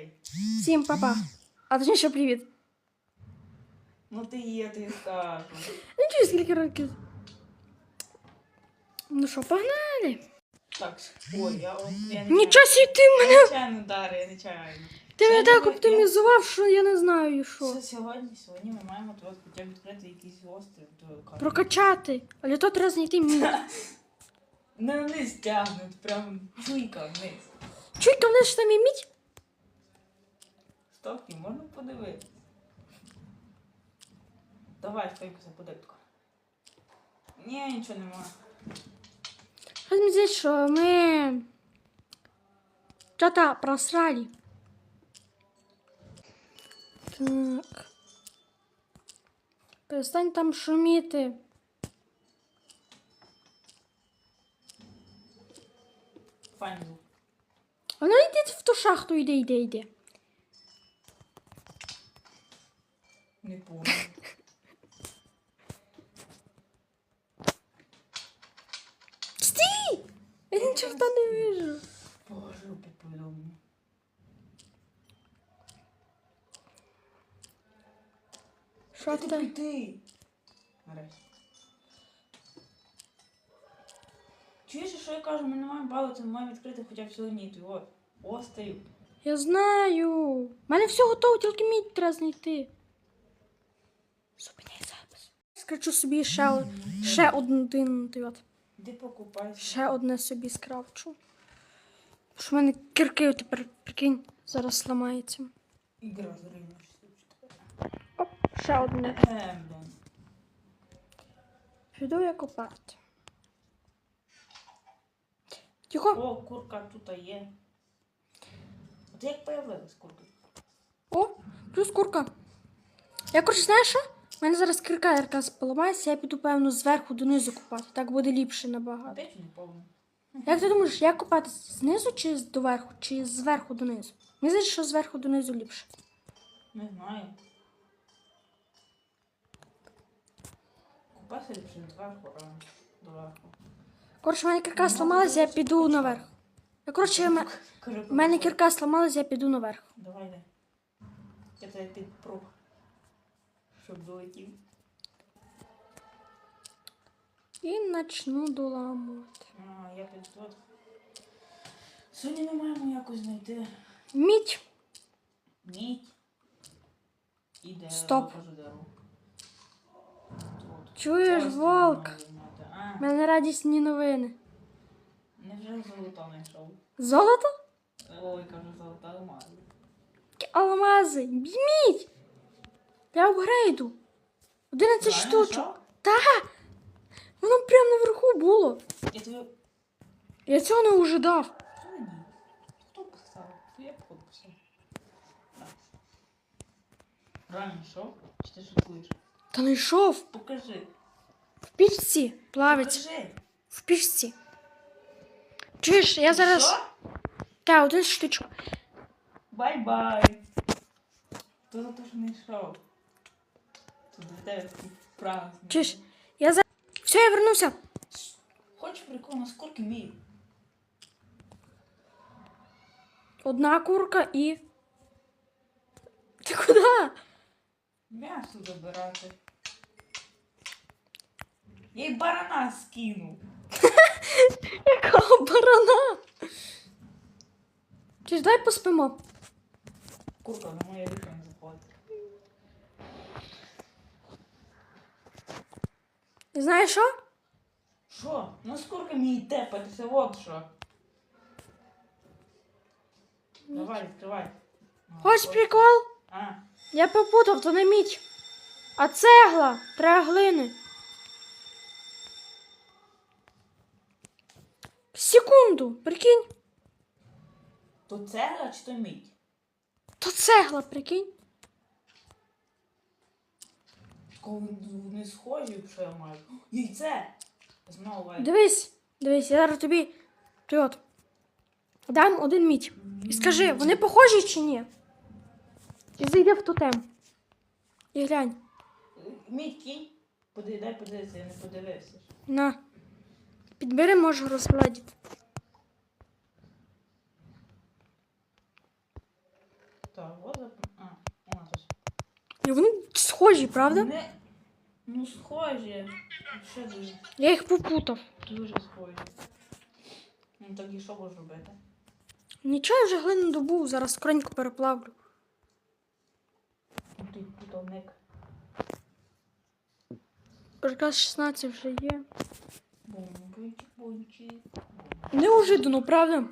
Ей. Всім папа. А точніше привіт. Ну ти є, ти скажу. Ну чую скільки років. Ну що, погнали? Так, ой, я, о, я не Нічого сі ти мене. нечайно дарю, я нечайно. Ти мене так оптимізував, що я не знаю що. Це сьогодні, сьогодні ми маємо тут хоча б відкрити якийсь острів. Кажуть. Прокачати. Але то треба знайти мій. Не вниз тягнуть, прям чуйка вниз. Чуйка, в ж там є мідь? Стопки, можна подивитися. Давай, стойкуся, подивитку. Ні, нічого нема. Мені здається, що ми... Что-то просрали. Так. Перестань там шуміти. Файн звук. А ну в ту шахту, йди, йди, йди. Не помню. Стій! Я ні чорта не вижу. Боже, повідомлення. Що Ти ти? піти? Чуєш, що я кажу, ми не маємо балити, ми маємо відкрити хоча б сьогодні. Ти от, острів. Я знаю. У мене все готово, тільки мідь треба знайти. Зупиняй запис. Скачу собі ще, ще один. от. Де покупайся? Ще одне собі скрафчу. Що в мене кірки тепер, прикинь, зараз ламається. Ігра зрина. Оп, ще одне. Ем. Піду я копати. Тихо. О, курка тут є. От як появилась курка? О, плюс курка. Я коротше, знаєш що? У мене зараз кірка якраз поламається, я піду, певно, зверху донизу копати. Так буде ліпше набагато. Не. Як ти думаєш, як копати знизу чи доверху, чи зверху донизу? Мені здається, що зверху донизу ліпше. Не знаю. Купайся ліпше не зверху, а доверху. Коротше, в мене кірка сломалася, я піду наверх. Я, коротше, в мене- кірка сломалася, я піду наверх. Давай, дай. Я тебе підпруг. Щоб долетів. І начну доламувати. А, я тут тут. Сьогодні ми маємо якось знайти Мідь. мідь. І дерево. Стоп. Кажу дерево. Тут. Чуєш, волк? А, У мене радісні новини. невже золото знайшов? Золото? Ой, кажу, золото алмази. Алмази. Візьміть. Для апгрейду. 11 Реально штучок. знайшов? Та! Воно прямо наверху було. Я тобі... Я цього не ожидав. Та ні. Хто писав? То я походу писав. Так. Реально що? Чи ти шокуєш? Та не йшов. Покажи. В пічці плавиться. Покажи. В пічці. Чуєш, я зараз. Що? Та, один штучок. Бай-бай. То за те, що не йшов. Праздник. Чуєш, я зараз. Все, я вернувся. Хочеш прикол на скільки мій? Одна курка і. Ти куди? М'ясо забирати. Я й барана скинув. Якого барана? Чуєш, дай поспимо. Курка на моє вікно не заходить. І знаєш що? Що? Ну скільки мені тепатися, от що. Давай, відкривай. А, Ось ось. прикол. А, Я попутав, то не мідь. А цегла. Треба глини. Секунду, прикинь. то цегла чи то мідь? То цегла, прикинь. Коли не схожі, що я маю. Яйце! Знову. Дивись, дивись, я зараз тобі. От. Дам один мідь. І скажи, вони похожі чи ні? І зайди в тотем. І глянь. Мідь кінь. Поди, дай подивитися, я не подивився. ж. На. Підбери, можу розгладити. Так, от зап... А, вона тут. І вони схожі, правда? Не... Ну, схожі. Ще дуже, Я їх попутав. дуже схожі. Ну, тоді що можеш робити? Нічого, я вже глину добув, зараз скоренько переплавлю. Ну, ти путовник. Якраз 16 вже є. Бум-бунчик, бунчик. Неожиданно, правда?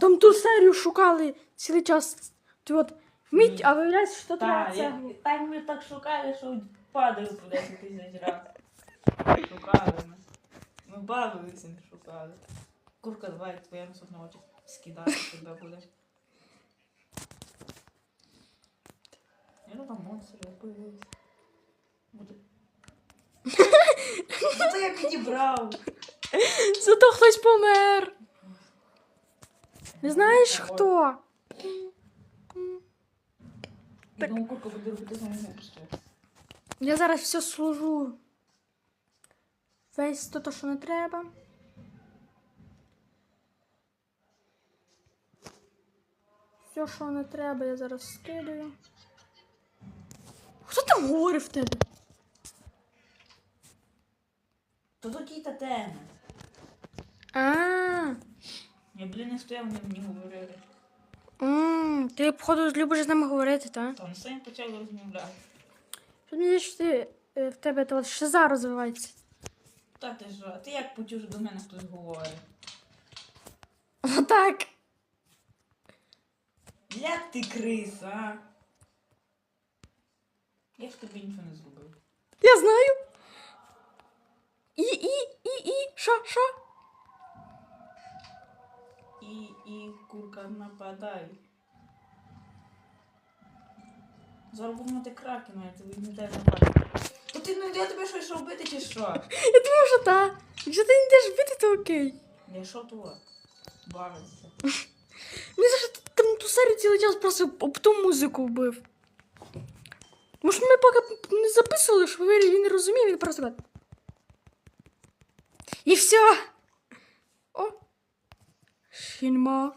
Там ту серію шукали цілий час. Ти от мідь, Ні. а виявляється, що треба Так, цеглу. я- так ми так шукали, що падали по 10 тисяч разів. Шукали ми. Ми бавилися, не шукали. Курка, давай твоя наступна очі скидати тебе буде. Я ну там монстри появилися. Буде. Ну то я підібрав. Зато хтось помер. Не знаєш хто? Я думаю, курка буде робити з нами монстри. Я зараз все служу. Весь то, що не треба. Все, що не треба, я зараз скидаю. Хто там говорив в тебе? То такі та теми. А, Я, блін, не стояв, мені говорили. М, ти, походу, любиш з ними говорити, так? Та вони самі почали розмовляти. Що мені здається, що ти, е, в тебе то шиза розвивається. Та ти ж, а ти як почув, що до мене хтось говорить? Отак. Як ти криса, а? Я ж тобі нічого не зробив. Я знаю. І, і, і, і, що, що? І, і курка нападай. Мати кракена, я тобі не дай нападати. То ти ну я тебе щось робити чи що? Я думаю, що так. Якщо ти не йдеш бити, то окей. Я що то? Бавиться. Мені здається, ти там ту серію цілий час просто об ту музику вбив. Може, ми поки не записували, що він не розумів, він просто. І все. О. Шінма.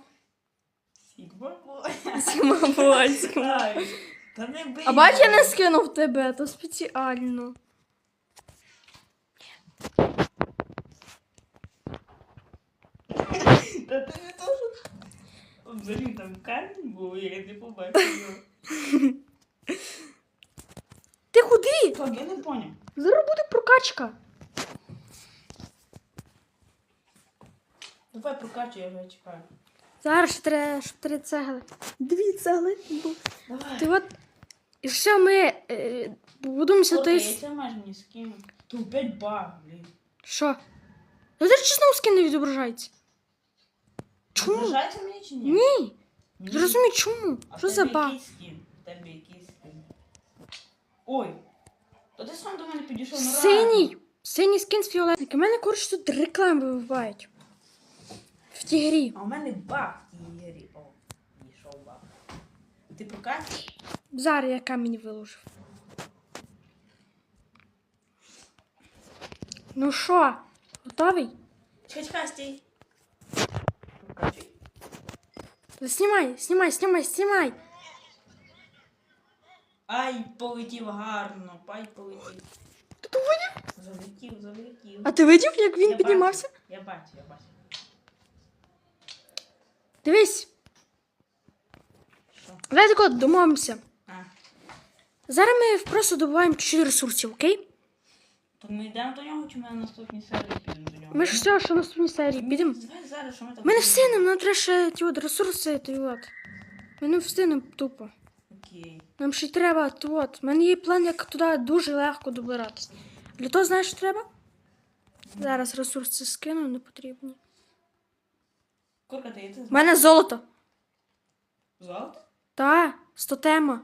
Сігма бой. Сіма Бойська. Ай, Та не бий. А бач, я не скинув тебе, то спеціально. Та ти не то, що... Взагалі там камінь був, я не побачив. Ти куди? Так, я не поняв. Зараз буде прокачка. Давай прокачуй, я вже чекаю. Зараз ще треба щоб три цегли. Дві цегли. бу- Давай. Ти от. І все, ми е, будемося Слухай, той. я це майже не скину. Тут опять баг, блін. Що? Ну ти ж чесно скин не відображається. Чому? Відображається мені чи ні? Ні. Ні. Зрозумій, чому? А в Що тебе за баг? який скін? В тебе який скін? Ой. То ти сам до мене підійшов на Синій. Синій скин з фіолетники. У мене, коротше, тут реклами вибивають. В тій грі. А у мене баг в тій грі. О, пішов баг. Ти прокачуєш? Зараз я камінь виложив. Ну що, готовий? Чекай, чекай, стій. Прокачуй. Знімай, знімай, знімай, знімай. Ай, полетів гарно, пай полетів. Ти то видів? Залетів, залетів. А ти видів, як він Я піднімався? бачу, Я бачу, я бачу. Дивись, Що? давай тако домовимося. А, Зараз ми просто добуваємо чуть ресурсів, окей? то ми йдемо до нього, чи ми на наступній серії підемо до нього? Ми ж все, що на наступній серії підемо. Давай зараз, що ми так Ми не встигнемо, нам треба ще ті от ресурси, ті от. Ми не встигнемо тупо. Окей. Нам ще й треба, то от. У мене є план, як туди дуже легко добиратися. Для того знаєш, що треба? Зараз ресурси скину, не потрібні. Курка, ти є У мене золото. золото? Та, стотема.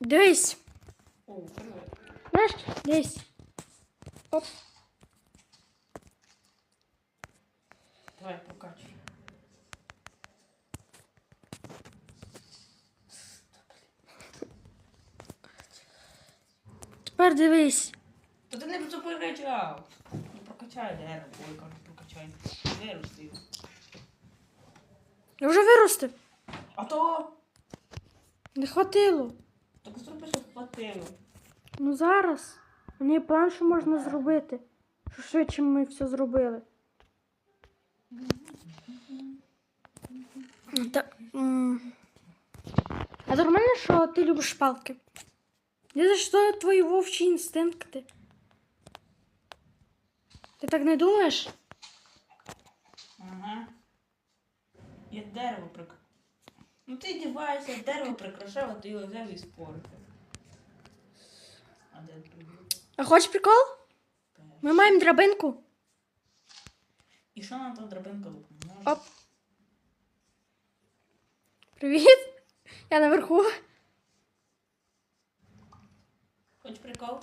Дивись. О, привет. Знаєш, дивись. Оп. Давай, прокачуй. Тепер дивись. Та ти не прокачав. Не прокачай дерево. Ой, Я вже виростив. А то. Не хватило. Так зроби, щоб хватило. Ну зараз. Неї план, що можна зробити. Що швидше ми все зробили. Та, м. а нормально, що ти любиш палки? Я за що твої вовчі інстинкти? Ти так не думаєш? Ага. Я дерево прик... Ну ти діваєшся, дерево прикрашав, а ти його взяв і спорив. А де прибув? А хочеш прикол? Ми маємо драбинку. І що нам там драбинка допоможе? Оп. Привіт. Я наверху. Хоч прикол?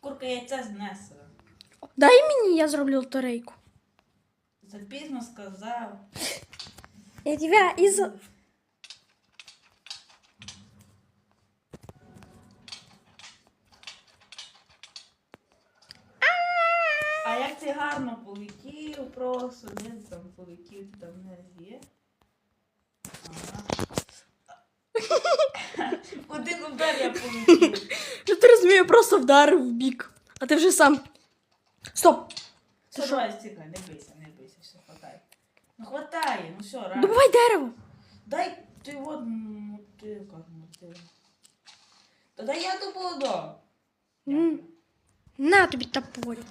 Курка яйця знесла. Дай мені, я зроблю лотерейку. Запізно сказав. Я тебя из... А як ти гарно полетів просто, де ти там полетів, ти там не є? Ага. Один удар я полетів. Я ти розумію, просто вдарив в бік. А ти вже сам. Стоп! Давай, стікай, не бийся, Ну хватай, ну все, рано. Добувай дерево! Дай ти от мотика, мотика. Та дай я добуду. М. На тобі топорик.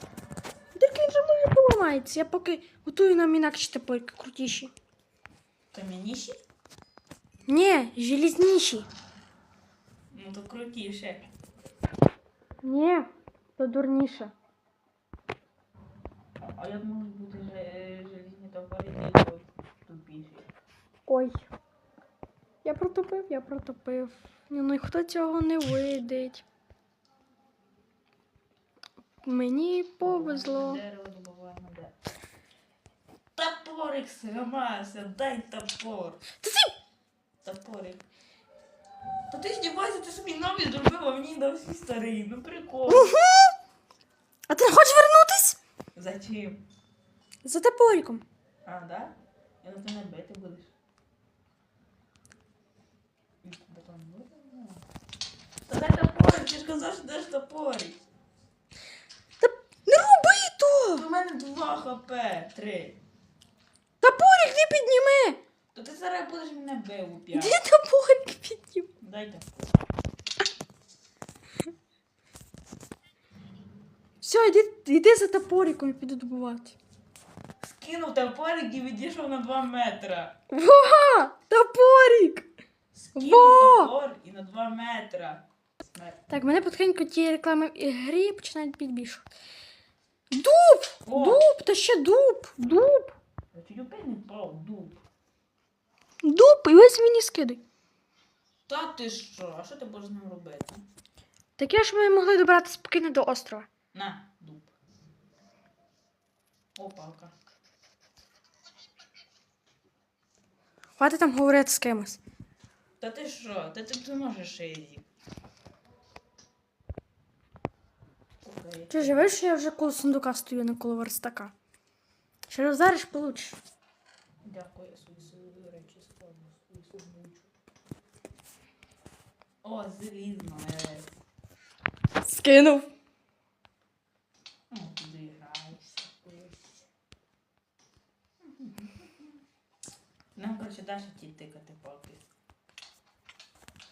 Так він же може поламається. Я поки готую нам інакше топорики крутіші. Кам'яніші? Ні, желізніші. Ну то крутіше. Ні, то дурніше. А як можуть бути же- желізні товари, то тупіші? Ой. Я протопив, я протопив. Ні, ну і хто цього не видить? Мені повезло. Топорик сламався, дай топор. Топорик. Та ти здівайся, ти собі новий зробив, а мені дав свій старий. Ну прикол. А ти не хочеш вернутись? Зачем? За топориком. А, да? Я на тебе бити будеш. Бетон буде? Та дай топорик, ти ж казав, що даш топорик. Та не роби то! У мене 2 хп, 3. Топорик не підніми! То ти зараз будеш мене бив у Де п'ять. топорик піднім? Дай топор. Все, йди, йди за топориком і піду добувати. Скинув топорик і відійшов на 2 метра. Во! Топорик! Скинув Во! топор і на 2 метра. Так, мене потихеньку ті реклами в ігрі починають підбільшувати. Дуб! О! Дуб! Та ще дуб! Дуб! Не впав, дуб. Дуб! І ось мені скидай. Та ти що? А що ти будеш з ним робити? Таке ж ми могли добратися спокійно до острова. На, дуб. О, палка. Хватить там говорити з кимось. Та ти що? Та ти, ти можеш її. Ти живеш, що я вже коло сундука стою, не коло верстака. Ще роздариш, получиш. Дякую, я свої свої речі складу, свої сундучу. О, залізно, е. Скинув. Ну, туди грайся, колись. Нам, коротше, далі ті тикати палки.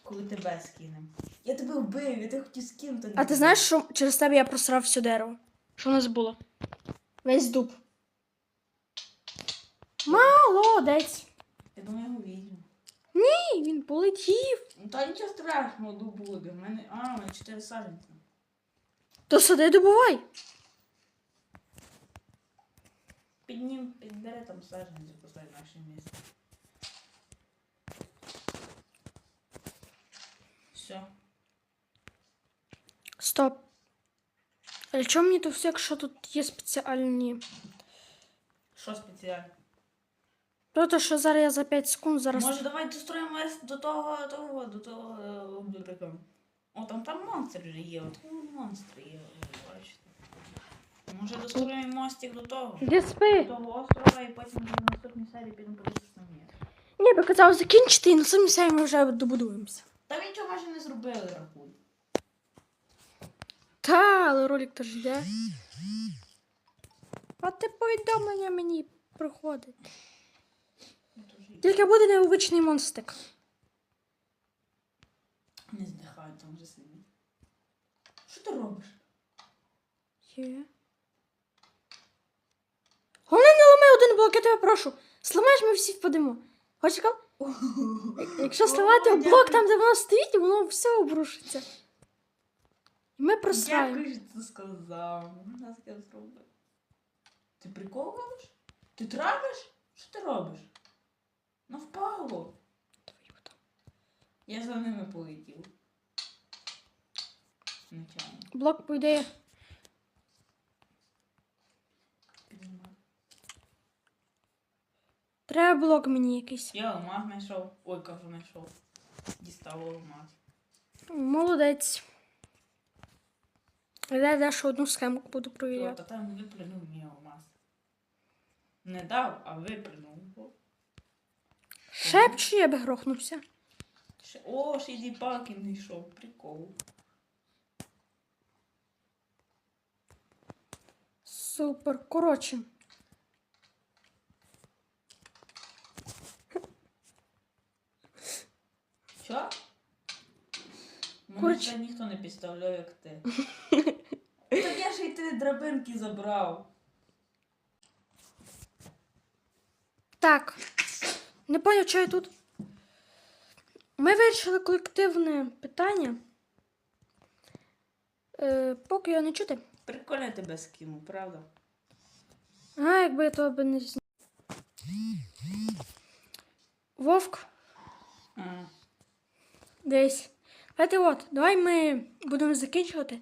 Коли тебе скинем. Я тебе вбив, я тебе хотів скинути. А ти знаєш, що через тебе я просрав все дерево? Що у нас було? Весь дуб. Молодець. Я думаю, я його візьму. Ні, він полетів. Ну та нічого страшного, дуб буде. В мене. А, у мене 4 саженці. То сади добувай. Піднім, підбере там саженці, поставить наше місце. Все. Стоп. А чому мені тут все, якщо тут є спеціальні? Що спеціально? Просто що зараз я за 5 секунд зараз. Може, давай достроїмо до того, того, до того е, обліка. О, там там монстр вже є, от ну, монстри є, ви бачите. Може достроїмо мостик до того? Де До спи? того острова і потім вже в наступній серії підемо подивитися, що там є. Ні, би казав закінчити і на самі самі ми вже добудуємося. Та ви нічого майже не зробили, рахуй. Та, але ролик теж йде. А те повідомлення мені приходить. Тільки буде необичний монстик. Не здихай там вже сидить. Що ти робиш? Є. Головне, не ламай один блок, я тебе прошу. Сламаєш, ми всі впадемо. Хочеш? Якщо сламати О, блок там, де воно стоїть, воно все обрушиться. І ми просраємо. Дякую, що ти сказав. Нас таке зробив. Ти прикол? Ти травиш? Що ти робиш? Ну впало. Я за ними полетів. Блок, по ідеї, треба блок мені якийсь. Я алмаз знайшов. Ой, кажу, знайшов. Дістав алмаз. Молодець. Я дещо одну схему буду провіряти. Та там виплюнув мій алмаз. Не дав, а виплюнув. Шепчу, я би грохнувся. Ще- О, ще й палки знайшов. Прикол. Супер. Коротше. Що? Мене Коротше. ще ніхто не підставляв, як ти. Так я ж і ти драбинки забрав. Так. Не поняв, що я тут. Ми вирішили колективне питання. Е, поки його не чути. Прикольно тебе скинув, правда? А, якби я того би не зняв. Вовк, А, десь. Давайте от, давай ми будемо закінчувати.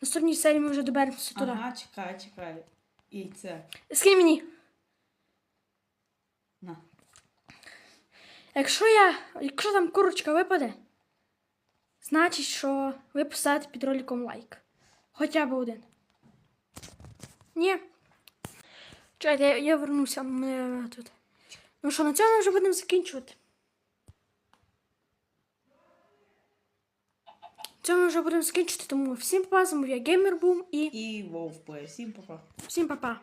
Наступній серії ми вже доберемося туди. ага, чекай, чекай. Яйце. Скинь мені. На. Якщо я. Якщо там курочка випаде, значить, що ви поставите під роликом лайк. Хоча б один. Ні. Чекайте, я, я вернуся ми, тут. Ну що, на цьому вже будемо закінчувати. Цьому ми вже будемо скінчити, тому всім па, з вами я Геймербум і І Вовпе. Всім па-па. всім па-па.